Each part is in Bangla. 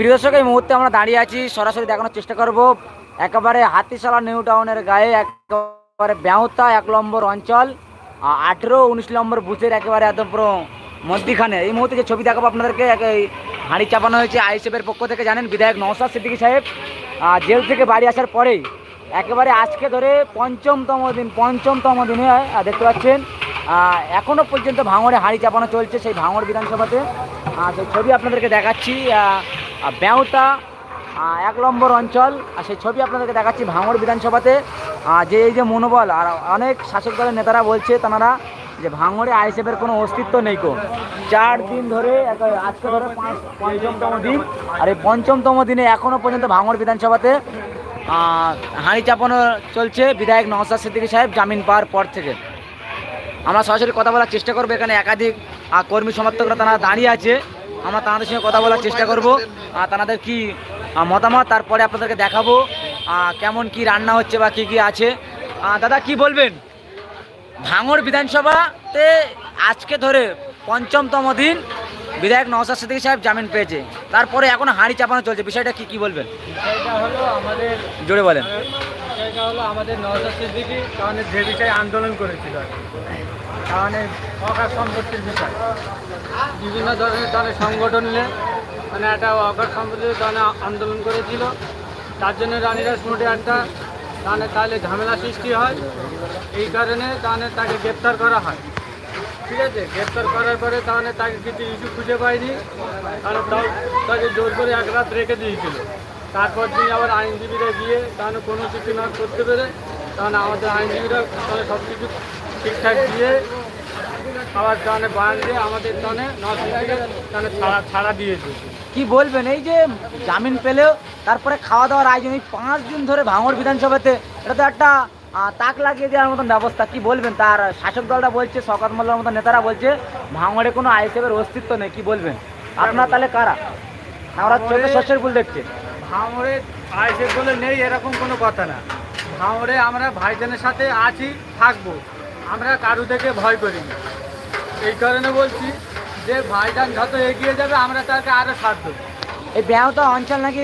প্রিয় দর্শক, এই মুহূর্তে আমরা দাঁড়িয়ে আছি। সরাসরি দেখানোর চেষ্টা করব। একেবারে হাতিশালা নিউ টাউনের গায়ে, একেবারে ব্যাহতা এক নম্বর অঞ্চল আঠেরো, উনিশ নম্বর বুথের একেবারে একদম পুরো মধ্যিখানে। এই মুহূর্তে যে ছবি দেখাবো আপনাদেরকে হাঁড়ি চাপানো হয়েছে আইএসএফের পক্ষ থেকে, জানেন? বিধায়ক নওসাদ সিদ্দিকী সাহেব জেল থেকে বাড়ি আসার পরেই, একেবারে আজকে ধরে পঞ্চমতম দিন, পঞ্চমতম দিনে দেখতে পাচ্ছেন এখনও পর্যন্ত ভাঙড়ে হাঁড়ি চাপানো চলছে সেই ভাঙড় বিধানসভাতে। সেই ছবি আপনাদেরকে দেখাচ্ছি ব্যাউটা এক নম্বর অঞ্চল। আর সেই ছবি আপনাদেরকে দেখাচ্ছি ভাঙড় বিধানসভাতে। যে এই যে মনোবল, আর অনেক শাসক দলের নেতারা বলছে তারা যে ভাঙড়ে আইএসএফের কোনো অস্তিত্ব নেই কো। চার দিন ধরে আজকে ধরে পঞ্চমতম দিন। আর এই পঞ্চমতম দিনে এখনও পর্যন্ত ভাঙড় বিধানসভাতে হাঁড়ি চাপানো চলছে বিধায়ক নওসাদ সিদ্দিকী সাহেব জামিন পাওয়ার পর থেকে। আমরা সরাসরি কথা বলার চেষ্টা করব, এখানে একাধিক কর্মী সমর্থকরা তারা দাঁড়িয়ে আছে। আমরা তাদের সঙ্গে কথা বলার চেষ্টা করব। আর তাদের কি মতামত তারপরে আপনাদেরকে দেখাবো কেমন কি রান্না হচ্ছে বা কি কি আছে। দাদা কি বলবেন? ভাঙড় বিধানসভাতে আজকে ধরে পঞ্চমতম দিন বিধায়ক নওসাদ সিদ্দিকী সাহেব জামিন পেয়েছে। তারপরে এখন হাঁড়ি চাপানো চলছে। বিষয়টা কি কি বলবেন? বিষয়টা হলো আমাদের জোরে বলেন। হলো আমাদের নওজাদ সিদ্দিকি কারণ যে বিষয়ে আন্দোলন করেছিল। এই অকাশ সম্পত্তির বিষয়। বিভিন্ন ধরনের দলের সংগঠন নিয়ে মানে একটা অকাশ সম্পত্তির দলে আন্দোলন করেছিল। তার জন্য রানীরাজ মোটে একটা তাহলে তাহলে ঝামেলা সৃষ্টি হয়। এই কারণে তাহলে তাকে গ্রেপ্তার করা হয়। ঠিক আছে? গ্রেপ্তার করার পরে তাহলে তাকে কিছু ইস্যু খুঁজে পায়নি। তাহলে তাকে জোর করে এক রাত রেখে দিয়েছিল। তারপর দিন আবার আইনজীবীরা গিয়ে তাহলে কোনো কিছু না করতে পেরে তাহলে আমাদের আইনজীবীরা তাহলে সব কিছু ঠিকঠাক দিয়ে তাহলে বায়ান দিয়ে আমাদের নজরকে তাহলে ছাড়া ছাড়া দিয়েছে। কি বলবেন এই যে জামিন পেলেও তারপরে খাওয়া দাওয়ার আয়োজন এই পাঁচ দিন ধরে ভাঙড় বিধানসভাতে এটা তো একটা তাক লাগিয়ে দেওয়ার মতন ব্যবস্থা কি বলবেন? তার শাসক দলটা বলছে শওকত মোল্লার মতন নেতারা বলছে ভাঙড়ে কোনো আইএসএফের অস্তিত্ব নেই কি বলবেন? আপনার তাহলে কারা? আমরা চোখে শস্যের ফুল দেখছি। ভাঙড়ে আইসে বলে নেই এরকম কোনো কথা না। ভাঙড়ে আমরা ভাইজানের সাথে আছি থাকব। আমরা কারু থেকে ভয় করি না এই কারণে বলছি যে ভাইজান যত এগিয়ে যাবে আমরা তাকে আরও সাথ দেবো। এই ব্যাহত অঞ্চল নাকি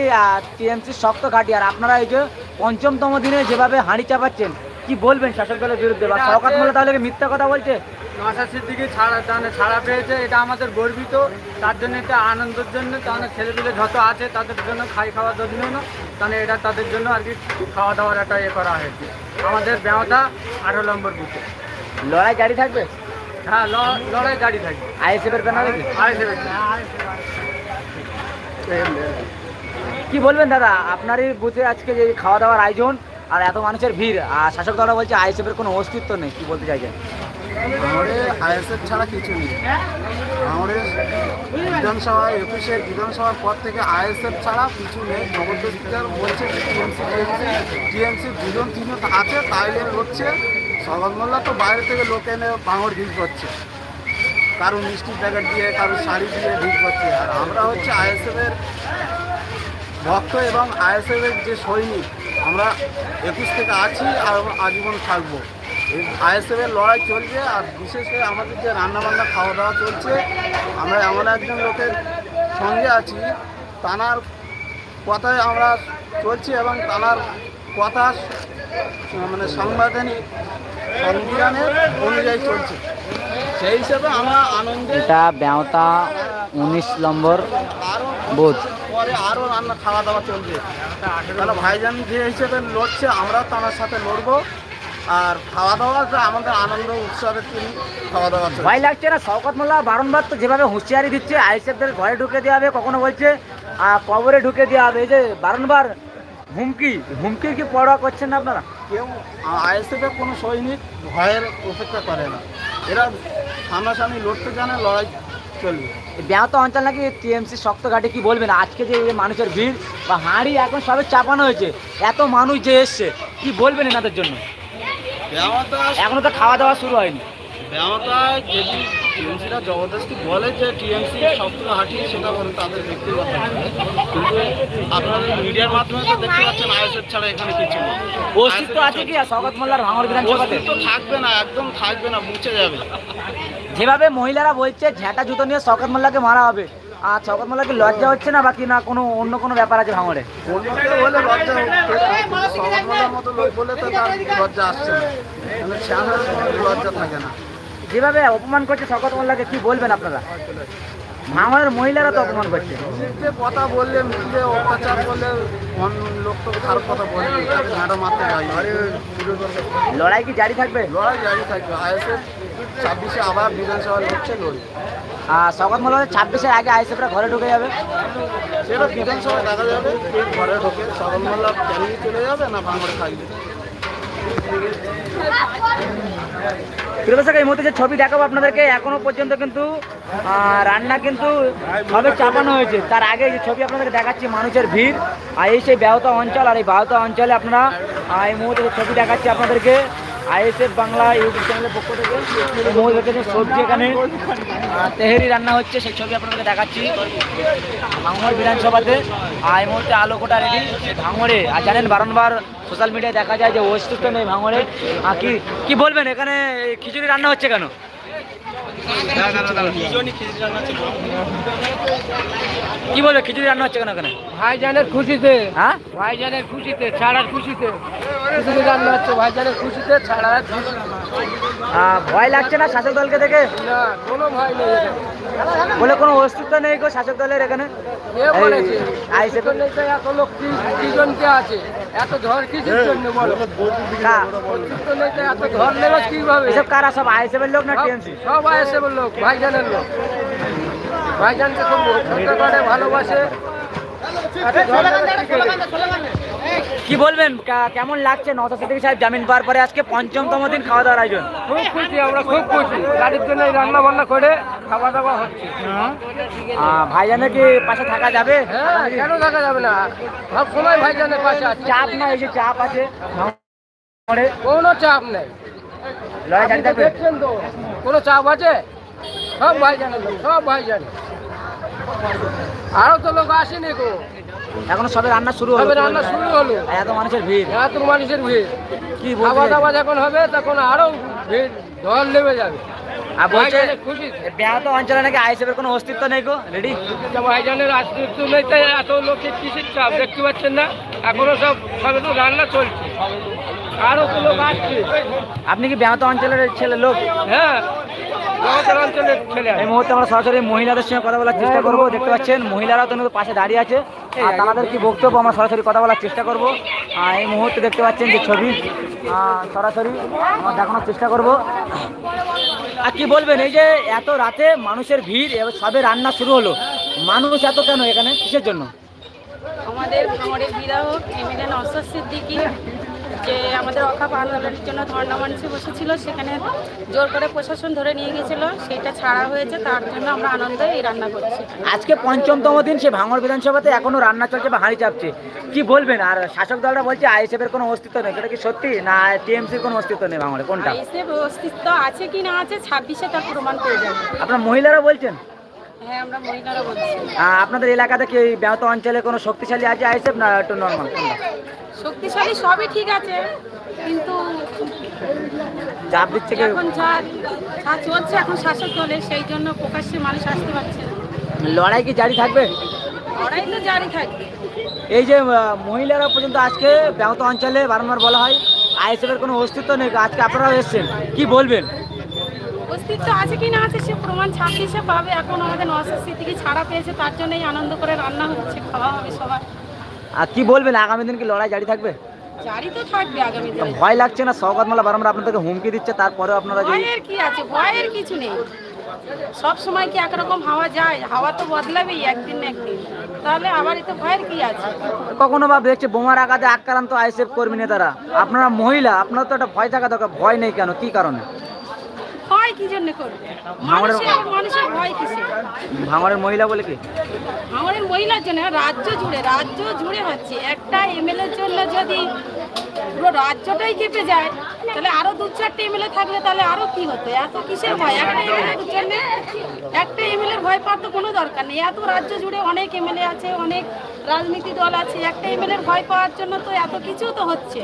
টিএমসির শক্ত ঘাটি আর আপনারা এই যে পঞ্চমতম দিনে যেভাবে হাঁড়ি চাপাচ্ছেন কি বলবেন শাসক দলের বিরুদ্ধে? বা শওকত মোল্লা তাহলে কি মিথ্যা কথা বলছে? নশা সিদ্দিকি ছাড়া তাহলে ছাড়া পেয়েছে এটা আমাদের গর্বিত। তার জন্য এটা আনন্দের জন্য তাহলে ছেলেপিলে যত আছে তাদের জন্য খাই খাওয়ার জন্য না তাহলে এটা তাদের জন্য আর কি খাওয়া দাওয়ার একটা ইয়ে করা হয়েছে। আমাদের ব্যাওটা আঠারো নম্বর বুথে। লড়াই জারি থাকবে? হ্যাঁ ল- লড়াই গাড়ি থাকবে। আইএসএফের ব্যানারে কি? বলবেন দাদা? আপনারই বুথে আজকে যে খাওয়া দাওয়ার আয়োজন আর এত মানুষের ভিড় আর শাসক দলরা বলছে আইএসএফের কোনো অস্তিত্ব নেই কি বলতে চাইছেন? আমাদের আইএসএফ ছাড়া কিছু নেই। আমাদের বিধানসভা একুশের বিধানসভার পর থেকে আইএসএফ ছাড়া কিছু নেই। জবরদস্তিকার বলছে টিএমসি টিএমসি দুজন তিনজন আছে তাইলে করছে সগত মোল্লা তো বাইরে থেকে লোকে এনে পাঙড় ভিড় করছে। কারও মিষ্টি প্যাকেট দিয়ে, কারও শাড়ি দিয়ে ভিড় করছে। আর আমরা হচ্ছে আইএসএফের ভক্ত এবং আইএসএফের যে সৈনিক, আমরা একুশ থেকে আছি আর আজীবন থাকব। আইএসএফের লড়াই চলছে আর বিশেষ করে আমাদের যে রান্নাবান্না খাওয়া দাওয়া চলছে, আমরা এমন একজন লোকের সঙ্গে আছি। তানার কথায় আমরা চলছি এবং তানার কথা মানে সাংবিধানিক সংবিধানের অনুযায়ী চলছে। সেই হিসেবে আমরা আনন্দে এটা ব্যাওতা উনিশ নম্বর বুথ। পরে আরও রান্না খাওয়া দাওয়া চলছে তাহলে ভাইজান যে হিসেবে লড়ছে আমরা তার সাথে লড়বো। আর খাওয়া দাওয়াটা আমাদের আনন্দ উৎসবের জন্য খাওয়া দাওয়া ভয় লাগছে না শওকত মোল্লা বারংবার তো যেভাবে হুঁশিয়ারি দিচ্ছে আইএসএফদের ঘরে ঢুকে দেওয়া হবে কখনো বলছে কবরে ঢুকে দেওয়া হবে। এই যে বারংবার হুমকি? হুমকি কি পড়া করছেন না আপনারা? কেউ আইএসএফের কোনো সৈনিক ভয়ের অপেক্ষা করে না। এরা সামনাসামনি লড়তে জানে লড়াই চলবে। ব্যাহত অঞ্চল নাকি টিএমসি শক্ত ঘাটে কি বলবেন? আজকে যে মানুষের ভিড় বা হাঁড়ি এখন সবে চাপানো হয়েছে এত মানুষ যে এসছে কি বলবেন এনাদের জন্য? এখনও তো খাওয়া দাওয়া শুরু হয়নি। ব্যায়ামটা যদি টিএমসিরা জবরদস্তি বলে যে টিএমসি সবগুলো হাঁটি সেটা বলে তাদের ব্যক্তিগত কিন্তু আপনাদের মিডিয়ার মাধ্যমে তো দেখতে পাচ্ছেন আইএসএফ ছাড়া এখানে কিছু নেই। অস্তিত্ব আছে কি? আর শওকত মোল্লার বিধানসভাতে অস্তিত্ব থাকবে না একদম থাকবে না মুছে যাবে। যেভাবে মহিলারা বলছে ঝ্যাঁটা জুতো নিয়ে শকত মোল্লাকে মারা হবে। আর শকত মোল্লাকে লজ্জা হচ্ছে না বাকি না কোনো অন্য কোনো ব্যাপার আছে ভাঙড়ে? লজ্জা আসছে না। মানে লজ্জা থাকে না। যেভাবে অপমান করছে শওকত মোল্লাকে কি বলবেন আপনারা? ভাঙড়ের মহিলারা তো অপমান করছে। মিথ্যে কথা বললে মিথ্যে অত্যাচার করলে লোক তো খারাপ কথা ম্যাডাম মারতে লড়াই কি জারি থাকবে? লড়াই জারি থাকবে। আইএসএফ ছাব্বিশে আবার বিধানসভা লড়ছে লড়ি আর শওকত মোল্লা ছাব্বিশের আগে আইসিএফরা ঘরে ঢুকে যাবে। সেটা বিধানসভা দেখা যাবে ঘরে ঢোকে। সরল মোল্লা চলে যাবে না ভাঙড়ে থাকবে প্রিয়দর্শক এই মুহূর্তে যে ছবি দেখাবো আপনাদেরকে, এখনও পর্যন্ত কিন্তু রান্না কিন্তু সবে চাপানো হয়েছে। তার আগে যে ছবি আপনাদেরকে দেখাচ্ছি, মানুষের ভিড়। আর এই সেই ব্যাহত অঞ্চল, আর এই ব্যাহত অঞ্চলে আপনারা এই মুহূর্তে ছবি দেখাচ্ছি আপনাদেরকে আইএসএফ বাংলা ইউটিউব চ্যানেলের পক্ষ থেকে দেখেছেন সবজি এখানে। তেহেরি রান্না হচ্ছে সেই ছবি আপনাদেরকে দেখাচ্ছি। ভাঙড় বিধানসভাতে আর এই মুহূর্তে আলো কোটা রেডি ভাঙড়ে আর জানেন বারংবার সোশ্যাল মিডিয়ায় দেখা যায় যে অস্তিত্ব নেই ভাঙড়ে। আর কি কি বলবেন এখানে খিচুড়ি রান্না হচ্ছে কেন? কি বলবে খিচুড়ি রান্না হচ্ছে কেন এখানে? ভাইজানের খুশিতে। হ্যাঁ? ভাইজানের খুশিতে ছাড়ার খুশিতে। খুশিতে রান্না হচ্ছে ভাইজানের খুশিতে ছাড়ার খুশিতে। ভয় লাগছে না শাসক দলকে দেখে? না কোনো ভয় নেই বলে কোনো অস্তিত্ব নেই গো শাসক দলের এখানে? জনকে আছে? এত কিসের জন্য বলো? এত ঝড় নেবে কীভাবে? এসব কারা সব লোক না সব- টিএমসি? সব আইসে লোক ভাইজানের লোক। ভাইজানকে খুব ভালোবাসে। কি বলবেন? কেমন লাগছে? নওশাদ সিদ্দিকী সাহেব জামিন পাওয়ার পরে আজকে পঞ্চমতম দিন খাওয়া দাওয়ার আয়োজন। খুব খুশি আমরা খুব খুশি। গাড়ির জন্য রান্না বান্না করে খাওয়া দাওয়া হচ্ছে। আহ, ভাইজানের কি পাশে থাকা যাবে? হ্যাঁ কেন থাকা যাবে না? সব সময় ভাইজানের পাশে চাপ না এই যে চাপ আছে। কোনো চাপ নেই। লড়াই থাকবে? কোনো চাপ আছে? সব ভাইজানের সব ভাইজানের। আরও তো লোক আসেনি গো। এখন সবে রান্না শুরু হবে রান্না শুরু হলো। এত মানুষের ভিড়। এত মানুষের ভিড়। কি খাওয়া দাওয়া যখন হবে তখন আরও ভিড় ঢল নেমে যাবে। আর বলছে ব্যাহত অঞ্চলে নাকি আইসেফের কোনো অস্তিত্ব নেই গো রেডি? যে ভাইজানের আসতে নেই তাই এত লোকের কিসের চাপ দেখতে পাচ্ছেন না? এখনও সব সবে তো রান্না চলছে। আরও তো লোক আসছে। আপনি কি ব্যাহত অঞ্চলের ছেলে লোক? হ্যাঁ। এই মুহূর্তে আমরা সরাসরি মহিলাদের সঙ্গে কথা বলার চেষ্টা করব। দেখতে পাচ্ছেন মহিলারাও তো পাশে দাঁড়িয়ে আছে। আর তাদের কি বক্তব্য আমরা সরাসরি কথা বলার চেষ্টা করব। এই মুহূর্তে দেখতে পাচ্ছেন যে ছবি সরাসরি আমরা দেখানোর চেষ্টা করব। আর কি বলবেন, এই যে এত রাতে মানুষের ভিড় সবে রান্না শুরু হলো। মানুষ এত কেন এখানে? কিসের জন্য? আমাদের বিধায়ক এমএলএ নসর সিদ্দিকি যে আমাদের অকাপ আন্দোলনের জন্য ধর্ণা মঞ্চে বসেছিল সেখানে জোর করে প্রশাসন ধরে নিয়ে গেছিল সেটা ছাড়া হয়েছে তার জন্য আমরা আনন্দে এই রান্না করছি। আজকে পঞ্চমতম দিন সে ভাঙড় বিধানসভাতে এখনও রান্না চলছে বা হাঁড়ি চাপছে। কি বলবেন? আর শাসক দলরা বলছে আইএসএফের কোনো অস্তিত্ব নেই। এটা কি সত্যি? না টিএমসির কোনো অস্তিত্ব নেই ভাঙড়ে? কোনটা? এসে অস্তিত্ব আছে কি না আছে ছাব্বিশে তার প্রমাণ পেয়ে যাবে। আপনার মহিলারা বলছেন। হ্যাঁ বলছি। আপনাদের এলাকাতে কি এই ব্যাহত অঞ্চলে কোনো শক্তিশালী আছে আইসেফ না একটু নর্মাল শক্তিশালী সবই ঠিক আছে কিন্তু চাপ দিচ্ছে কি এখন যা চলছে এখন শাসক দলে সেই জন্য প্রকাশ্যে মানুষ আসতে পারছে লড়াই কি জারি থাকবে? লড়াই তো জারি থাকবে। এই যে মহিলারা পর্যন্ত আজকে ব্যাহত অঞ্চলে বারংবার বলা হয় আইএসএফের কোনো অস্তিত্ব নেই। আজকে আপনারাও এসেছেন কি বলবেন? অস্তিত্ব আছে কি না আছে সে প্রমাণ ছাব্বিশে পাবে। এখন আমাদের নশো থেকে ছাড়া পেয়েছে তার জন্যই আনন্দ করে রান্না হচ্ছে খাওয়া হবে সবার। আর কি বলবেন আগামী দিন কি লড়াই জারি থাকবে? জারি তো থাকবে আগামী দিনে। ভয় লাগছে না? সৌগত মালা বারংবার আপনাদেরকে হুমকি দিচ্ছে তারপরেও আপনারা ভয়ের কি আছে? ভয়ের কিছু নেই। সব সময় কি একরকম হাওয়া যায়? হাওয়া তো বদলাবেই একদিন না একদিন। তাহলে আবার এতে ভয়ের কি আছে? কখনো বা দেখছে বোমার আঘাতে আক্রান্ত আইএসএফ কর্মী নেতারা। আপনারা মহিলা আপনার তো একটা ভয় থাকা দরকার। ভয় নেই কেন? কি কারণে? ভয় কি জন্য করবে? মানুষের মানুষের ভয় কিসে ভাঙড়ের মহিলা বলে কি? আমাদের মহিলার জন্য রাজ্য জুড়ে রাজ্য জুড়ে হচ্ছে। একটা এমএলএর জন্য যদি পুরো রাজ্যটাই কেঁপে যায় তাহলে আরও দু চারটে এমএলএ থাকলে তাহলে আরও কি হতো? এত কিসের ভয়? একটা এমএলএ জন্য একটা এমএলএ ভয় পাওয়ার তো কোনো দরকার নেই। এত রাজ্য জুড়ে অনেক এমএলএ আছে অনেক রাজনীতি দল আছে একটা এমএলএ ভয় পাওয়ার জন্য তো এত কিছু তো হচ্ছে।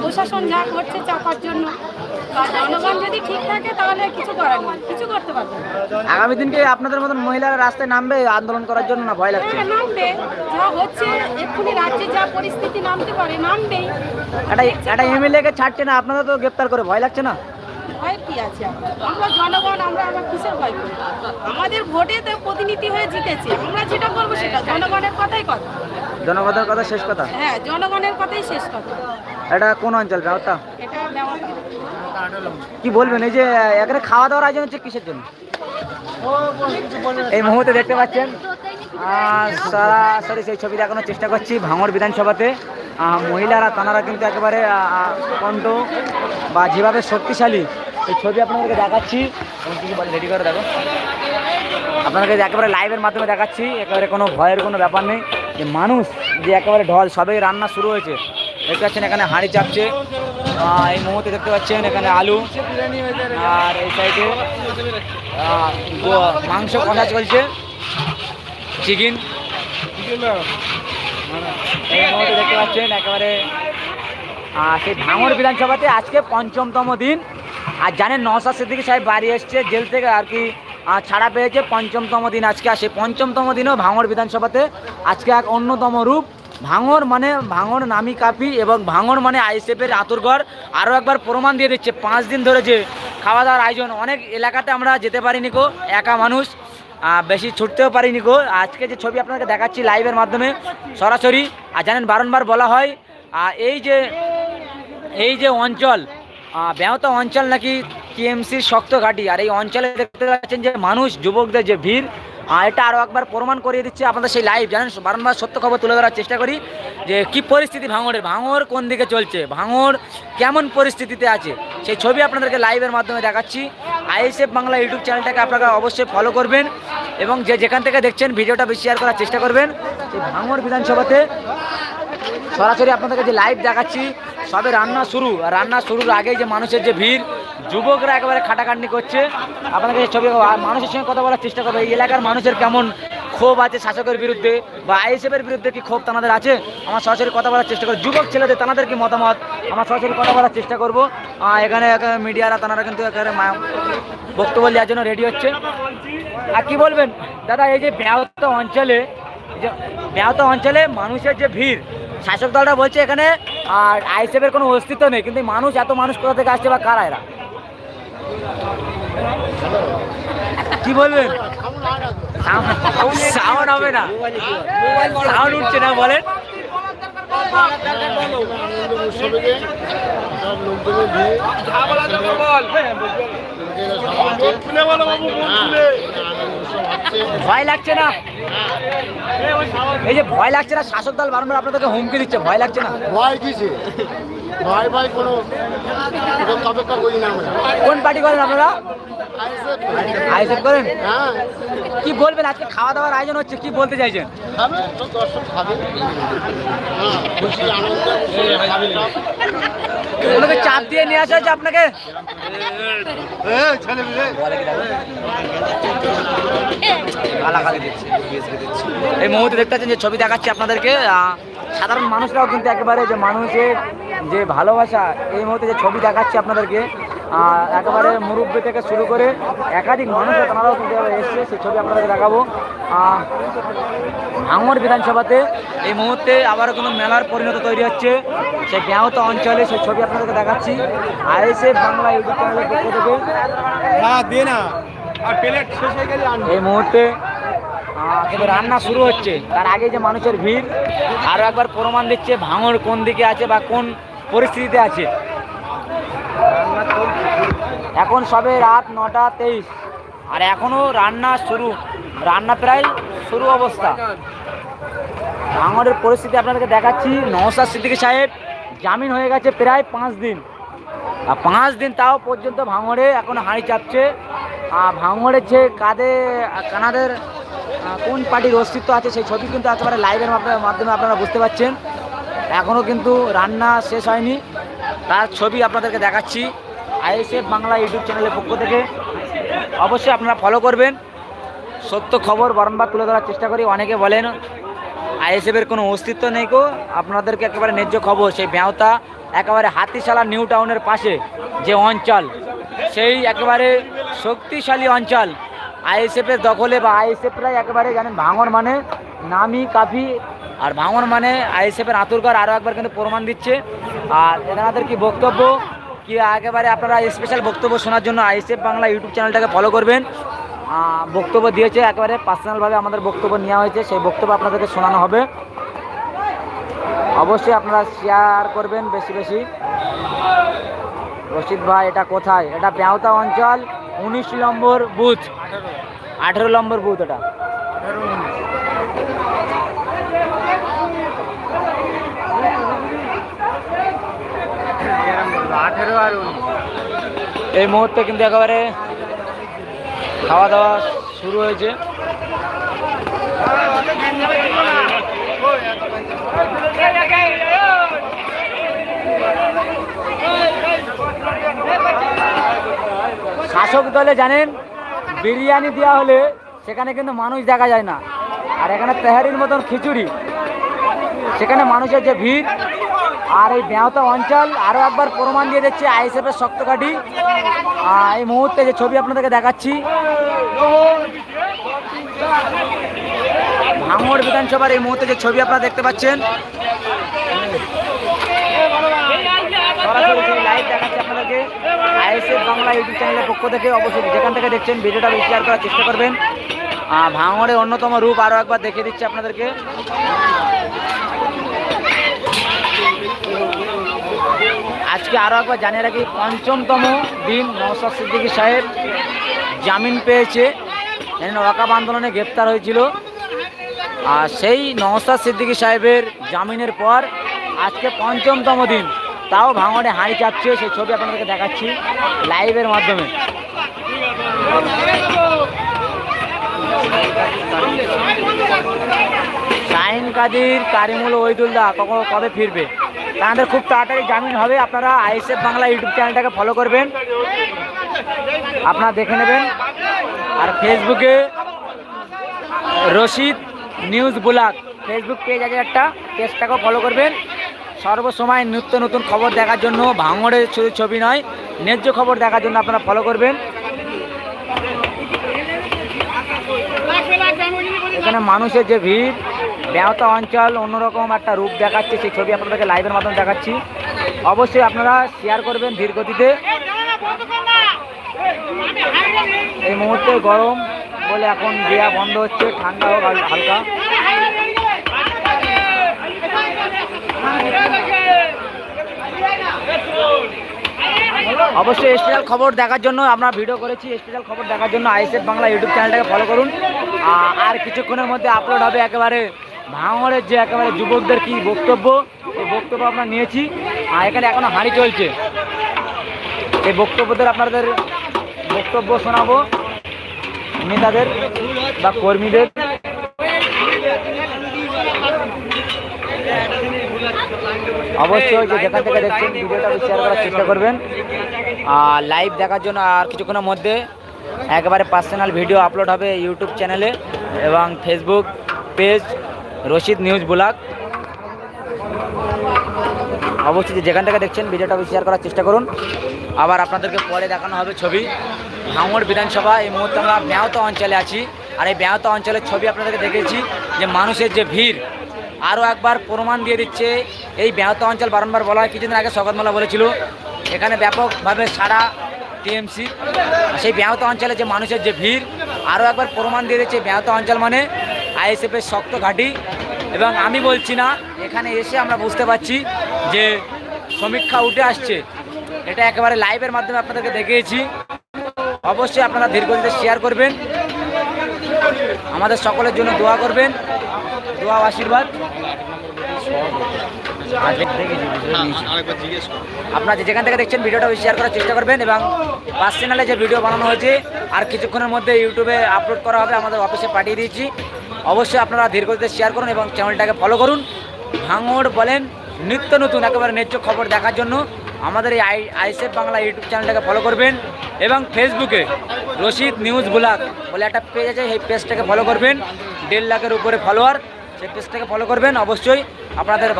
প্রশাসন যা করছে চাপার জন্য। জনগণ যদি ঠিক থাকে তাহলে কিছু করার নেই। কিছু করতে পারবে আগামী দিনকে আপনাদের মতন মহিলারা রাস্তায় নামবে আন্দোলন করার জন্য না ভয় লাগছে? হ্যাঁ, নামবে। যা হচ্ছে এক্ষুনি রাজ্যে যা পরিস্থিতি নামতে পারে নামবেই। একটা একটা এমএলএ কে ছাড়ছে না আপনারা তো গ্রেপ্তার করে ভয় লাগছে না? ভয় কি আছে আমরা? জনগণ আমরা আমরা কিসের ভয় করি? আমাদের ভোটে তো প্রতিনিধি হয়ে জিতেছি। আমরা যেটা করব সেটা জনগণের কথাই কথা। জনগণের কথা শেষ কথা? হ্যাঁ জনগণের কথাই শেষ কথা। এটা কোন অঞ্চল ব্যবস্থা এটা কি বলবেন এই যে এখানে খাওয়া দাওয়ার আয়োজন হচ্ছে কিসের জন্য? এই মুহূর্তে দেখতে পাচ্ছেন সরাসরি সেই ছবি দেখানোর চেষ্টা করছি ভাঙড় বিধানসভাতে। মহিলারা তানারা কিন্তু একেবারে কণ্ঠ বা যেভাবে শক্তিশালী এই ছবি আপনাদেরকে দেখাচ্ছি। রেডি করে দেখো। আপনাদেরকে একেবারে লাইভের মাধ্যমে দেখাচ্ছি, একেবারে কোনো ভয়ের কোনো ব্যাপার নেই। যে মানুষ যে একেবারে ঢল সবেই রান্না শুরু হয়েছে। দেখতে পাচ্ছেন এখানে হাঁড়ি চাপছে। এই মুহূর্তে দেখতে পাচ্ছেন এখানে আলু। আর এই সাইডে মাংস কষা চলছে। চিকেন দেখতে পাচ্ছেন একেবারে সেই ভাঙড় বিধানসভাতে আজকে পঞ্চমতম দিন। আর জানেন নওসাদ সিদ্দিকী সাহেব বাড়ি এসছে, জেল থেকে আর কি ছাড়া পেয়েছে পঞ্চমতম দিন আজকে। আসে পঞ্চমতম দিনও ভাঙর বিধানসভাতে আজকে এক অন্যতম রূপ। ভাঙর মানে ভাঙর নামি কাপি এবং ভাঙর মানে আইএসএফের আতুরঘর আরও একবার প্রমাণ দিয়ে দিচ্ছে, পাঁচ দিন ধরে যে খাওয়া দাওয়ার আয়োজন, অনেক এলাকাতে আমরা যেতে পারিনি কো একা মানুষ। বেশি ছুটতেও পারিনি গো। আজকে যে ছবি আপনাকে দেখাচ্ছি লাইভের মাধ্যমে সরাসরি আর জানেন বারংবার বলা হয় আহ, এই যে এই যে অঞ্চল ব্যাহত অঞ্চল নাকি টিএমসির শক্ত ঘাঁটি। আর এই অঞ্চলে দেখতে পাচ্ছেন যে মানুষ যুবকদের যে ভিড় এটা আরও একবার প্রমাণ করিয়ে দিচ্ছে আপনাদের সেই লাইভ জানেন বারংবার সত্য খবর তুলে ধরার চেষ্টা করি যে কি পরিস্থিতি ভাঙড়ের ভাঙড় কোন দিকে চলছে ভাঙড় কেমন পরিস্থিতিতে আছে? সেই ছবি আপনাদেরকে লাইভের মাধ্যমে দেখাচ্ছি। আইএসএফ বাংলা ইউটিউব চ্যানেলটাকে আপনারা অবশ্যই ফলো করবেন এবং যে যেখান থেকে দেখছেন ভিডিওটা বেশি শেয়ার করার চেষ্টা করবেন। এই ভাঙড় বিধানসভাতে সরাসরি আপনাদেরকে যে লাইভ দেখাচ্ছি, সবে রান্না শুরু। আর রান্না শুরুর আগে যে মানুষের যে ভিড়, যুবকরা একেবারে খাটাখাটনি করছে। আপনাদের ছবি, মানুষের সঙ্গে কথা বলার চেষ্টা করবে। এই এলাকার মানুষের কেমন ক্ষোভ আছে শাসকের বিরুদ্ধে বা আইএসএফের বিরুদ্ধে কি ক্ষোভ তাদের আছে? আমার সরাসরি কথা বলার চেষ্টা করব। যুবক ছেলেদের তাদের কি মতামত? আমার সরাসরি কথা বলার চেষ্টা করব। এখানে এখানে মিডিয়ারা তারা কিন্তু মা- বক্তব্য দেওয়ার জন্য রেডি হচ্ছে। আর কি বলবেন? দাদা, এই যে ব্যাহত অঞ্চলে যে ব্যাহত অঞ্চলে মানুষের যে ভিড়, শাসক দলটা বলছে এখানে আর আইসেফের কোনো অস্তিত্ব নেই, কিন্তু মানুষ এত মানুষ কোথা থেকে আসছে বা কারা এরা? কি বলবেন? সাউন্ড হবে না। সাউন্ড উঠছে না বলেন। ভয় লাগছে না? এই যে ভয় লাগছে না শাসক দল বারবার আপনাদেরকে হুমকি দিচ্ছে ভয় লাগছে না? ভয় কিসে? ভয় ভয় কোনো কোন পার্টি করেন আপনারা? আইসেফ করেন? হ্যাঁ। কি বলবেন? আজকে খাওয়া দাওয়ার আয়োজন হচ্ছে কি বলতে চাইছেন? হ্যাঁ। ওনাকে চাপ দিয়ে নিয়ে আসা হয়েছে আপনাকে? এই মুহূর্তে দেখতে পাচ্ছেন যে ছবি দেখাচ্ছি আপনাদেরকে। সাধারণ মানুষরাও কিন্তু একেবারে যে মানুষের যে ভালোবাসা এই মুহূর্তে যে ছবি দেখাচ্ছি আপনাদেরকে। একেবারে মুরব্বী থেকে শুরু করে একাধিক মানুষ তারাও কিন্তু এসছে সেই ছবি আপনাদেরকে দেখাবো। ভাঙড় বিধানসভাতে এই মুহূর্তে আবার কোনো মেলার পরিণত তৈরি হচ্ছে। সেই ব্যাহত অঞ্চলে সেই ছবি আপনাদেরকে দেখাচ্ছি। আইএসএফ বাংলা ইউটিউব চ্যানেলের পক্ষ থেকে আর এই মুহূর্তে কিন্তু রান্না শুরু হচ্ছে। তার আগে যে মানুষের ভিড় আরও একবার প্রমাণ দিচ্ছে ভাঙড় কোন দিকে আছে বা কোন পরিস্থিতিতে আছে। এখন সবে রাত নটা তেইশ। আর এখনও রান্না শুরু, রান্না প্রায় শুরু অবস্থা। ভাঙড়ের পরিস্থিতি আপনাদেরকে দেখাচ্ছি। নওসাদ সিদ্দিকী সাহেব জামিন হয়ে গেছে প্রায় পাঁচ দিন। আর পাঁচ দিন তাও পর্যন্ত ভাঙড়ে এখন হাঁড়ি চাপছে। আর ভাঙড়ের যে কাঁধে কানাদের কোন পার্টির অস্তিত্ব আছে সেই ছবি কিন্তু একেবারে লাইভের মাধ্যমে আপনারা বুঝতে পারছেন এখনও কিন্তু রান্না শেষ হয়নি। তার ছবি আপনাদেরকে দেখাচ্ছি। আইএসএফ বাংলা ইউটিউব চ্যানেলের পক্ষ থেকে অবশ্যই আপনারা ফলো করবেন। সত্য খবর বারংবার তুলে ধরার চেষ্টা করি। অনেকে বলেন, আইএসএফের কোনো অস্তিত্ব নেই কো আপনাদেরকে একেবারে ন্যায্য খবর, সেই ব্যাওতা একেবারে হাতিশালা নিউ টাউনের পাশে যে অঞ্চল, সেই একেবারে শক্তিশালী অঞ্চল। আইএসএফের দখলে বা আইএসএফরাই একেবারে জানেন ভাঙর মানে নামি কাফি, আর ভাঙর মানে আইএসএফের আতুরঘর আরও একবার কিন্তু প্রমাণ দিচ্ছে। আর এনাদের কি বক্তব্য? কি একেবারে আপনারা স্পেশাল বক্তব্য শোনার জন্য আইএসএফ বাংলা ইউটিউব চ্যানেলটাকে ফলো করবেন। বক্তব্য দিয়েছে একেবারে পার্সোনালভাবে আমাদের বক্তব্য নেওয়া হয়েছে, সেই বক্তব্য আপনাদেরকে শোনানো হবে। অবশ্যই আপনারা শেয়ার করবেন বেশি বেশি। রশিদ ভাই, এটা কোথায়? এটা ব্যাওতা অঞ্চল, উনিশ নম্বর বুথ আঠেরো নম্বর বুথ এটা। এই মুহূর্তে কিন্তু একেবারে খাওয়া দাওয়া শুরু হয়েছে। শাসক দলে জানেন, বিরিয়ানি দেওয়া হলে সেখানে কিন্তু মানুষ দেখা যায় না। আর এখানে তেহারির মতন খিচুড়ি, সেখানে মানুষের যে ভিড় আর এই ব্যাহত অঞ্চল আরও একবার প্রমাণ দিয়ে দিচ্ছে আইএসএফের শক্তকাঠি এই মুহূর্তে যে ছবি আপনাদেরকে দেখাচ্ছি, ভাঙড় বিধানসভার এই মুহূর্তে যে ছবি আপনারা দেখতে পাচ্ছেন আপনাদেরকে। আইএসএফ বাংলা ইউটিউব থেকে অবশ্যই যেখান থেকে দেখছেন চেষ্টা করবেন। ভাঙড়ের অন্যতম রূপ আরও একবার দেখিয়ে দিচ্ছি আপনাদেরকে। আজকে আরও একবার জানিয়ে রাখি, পঞ্চমতম দিন নওসাদ সিদ্দিকী সাহেব জামিন পেয়েছে। ওয়াকাব আন্দোলনে গ্রেপ্তার হয়েছিল। আর সেই নওসাদ সিদ্দিকী সাহেবের জামিনের পর আজকে পঞ্চমতম দিন। তাও ভাঙড়ে হাঁড়ি চাপছে, সেই ছবি আপনাদেরকে দেখাচ্ছি লাইভের মাধ্যমে। শাহিন কাদির, কারিমুল ওইদুল্লাহ কখন, কবে ফিরবে? তাদের খুব তাড়াতাড়ি জামিন হবে। আপনারা আইএসএফ বাংলা ইউটিউব চ্যানেলটাকে ফলো করবেন। আপনারা দেখে নেবেন। আর ফেসবুকে Rashid news blog Facebook page আছে একটা, পেজটাকেও ফলো করবেন। সর্বসময় নিত্য নতুন খবর দেখার জন্য ভাঙড়ের ছবি নয়, ন্যায্য খবর দেখার জন্য আপনারা ফলো করবেন। এখানে মানুষের যে ভিড় ব্যাহতা অঞ্চল, অন্যরকম একটা রূপ দেখাচ্ছে সেই ছবি আপনাদেরকে লাইভের মাধ্যমে দেখাচ্ছি। অবশ্যই আপনারা শেয়ার করবেন ধীর গতিতে। এই মুহূর্তে গরম বলে এখন দেয়া বন্ধ হচ্ছে, ঠান্ডা হোক হালকা। অবশ্যই স্পেশাল খবর দেখার জন্য আমরা ভিডিও করেছি স্পেশাল খবর দেখার জন্য আইএসএফ বাংলা ইউটিউব চ্যানেলটাকে ফলো করুন। আর কিছুক্ষণের মধ্যে আপলোড হবে একেবারে ভাঙড়ের যে একেবারে যুবকদের কি বক্তব্য, এই বক্তব্য আমরা নিয়েছি। আর এখানে এখনও হাঁড়ি চলছে। এই বক্তব্যদের আপনাদের বক্তব্য শোনাবো। নেতাদের বা কর্মীদের। অবশ্যই যেখান থেকে দেখছেন, ভিডিওটা শেয়ার করার চেষ্টা করবেন। আর লাইভ দেখার জন্য আর কিছুক্ষণের মধ্যে একেবারে পার্সোনাল ভিডিও আপলোড হবে ইউটিউব চ্যানেলে এবং Facebook page. Rashid news blog. অবশ্যই যেখান থেকে দেখছেন, ভিডিওটা শেয়ার করার চেষ্টা করুন। আবার আপনাদেরকে পরে দেখানো হবে ছবি। ভাঙড় বিধানসভা, এই মুহূর্তে আমরা ব্যাহত অঞ্চলে আছি। আর এই ব্যাহত অঞ্চলের ছবি আপনাদেরকে দেখেছি, যে মানুষের যে ভিড়, আরও একবার প্রমাণ দিয়ে দিচ্ছে। এই ব্যাহত অঞ্চল বারংবার বলা হয়, কিছুদিন আগে শগতমালা বলেছিল। এখানে ব্যাপকভাবে সারা টিএমসি, সেই ব্যাহত অঞ্চলে যে মানুষের যে ভিড়, আরও একবার প্রমাণ দিয়ে দিচ্ছে ব্যাহত অঞ্চল মানে আইএসএফের শক্ত ঘাঁটি। এবং আমি বলছি না, এখানে এসে আমরা বুঝতে পারছি যে সমীক্ষা উঠে আসছে। এটা একেবারে লাইভের মাধ্যমে আপনাদেরকে দেখিয়েছি। অবশ্যই আপনারা ধীরগতিতে শেয়ার করবেন। আমাদের সকলের জন্য দোয়া করবেন। দোয়া আশীর্বাদ। আপনারা যেখান থেকে দেখছেন ভিডিওটা শেয়ার করার চেষ্টা করবেন এবং পার্সোনালে যে ভিডিও বানানো হয়েছে, আর কিছুক্ষণের মধ্যে ইউটিউবে আপলোড করা হবে, আমাদের অফিসে পাঠিয়ে দিয়েছি। অবশ্যই আপনারা ধীরগতিতে শেয়ার করুন এবং চ্যানেলটাকে ফলো করুন। ভাঙড় বলেন, নিত্য নতুন, একেবারে ন্যায্য খবর দেখার জন্য আমাদের এই আই আইসেফ বাংলা ইউটিউব চ্যানেলটাকে ফলো করবেন এবং ফেসবুকে রশিদ নিউজ ব্লগ বলে একটা পেজ আছে, সেই পেজটাকে ফলো করবেন। দেড় লাখের উপরে ফলোয়ার সেই পেজটাকে ফলো করবেন। অবশ্যই আপনাদের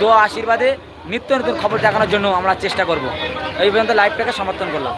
দোয়া, আশীর্বাদে নিত্য নতুন খবর দেখানোর জন্য আমরা চেষ্টা করব। এই পর্যন্ত লাইভটাকে সমর্থন করলাম।